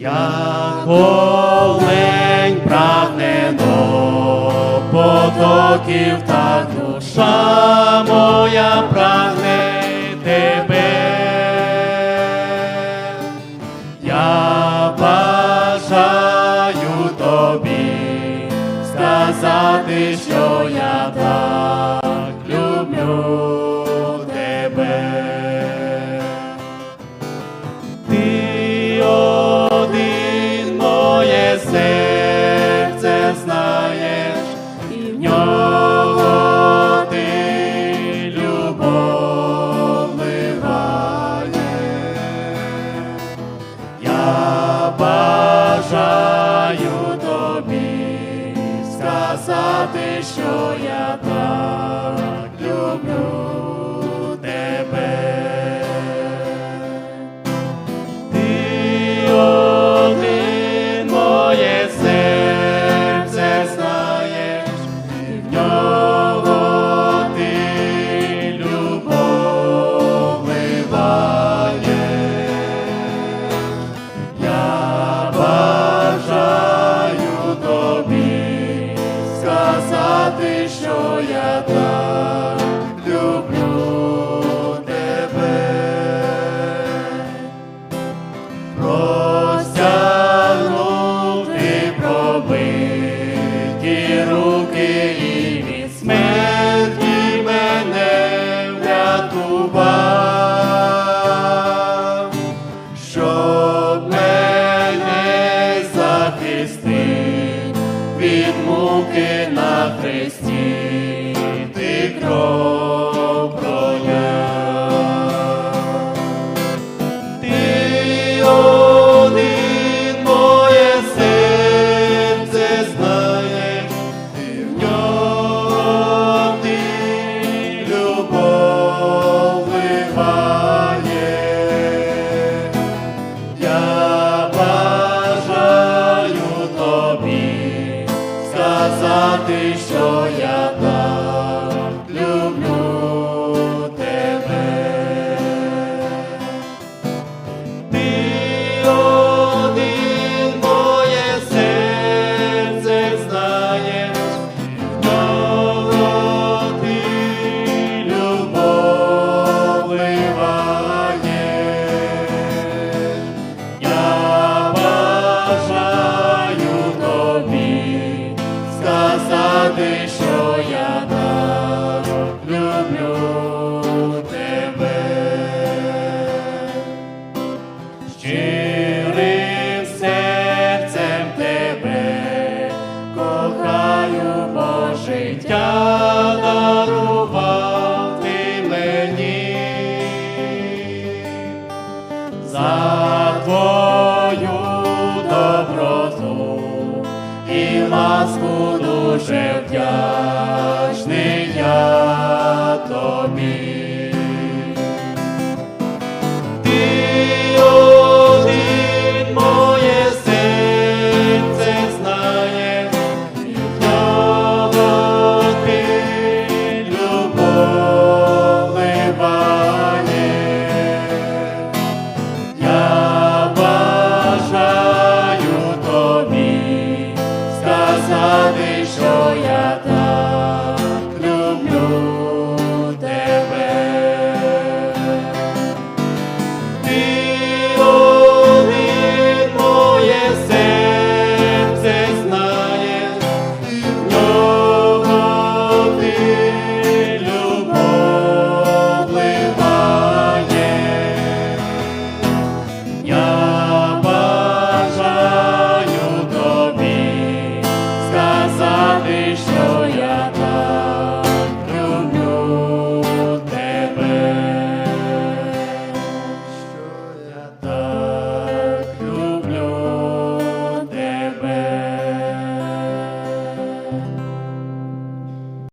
як олень прагне до потоків, так душа моя прагне тебе. Я бажаю тобі сказати, що я так серце знаєш, і в нього ти любов вливаєш. Я бажаю тобі сказати, що я так люблю ти кров проляв. Ти моє серце знаєш, ти в ньому ти. Я бажаю тобі сказати, що дарувати мені за твою доброту і ласку дуже вдячний я тобі.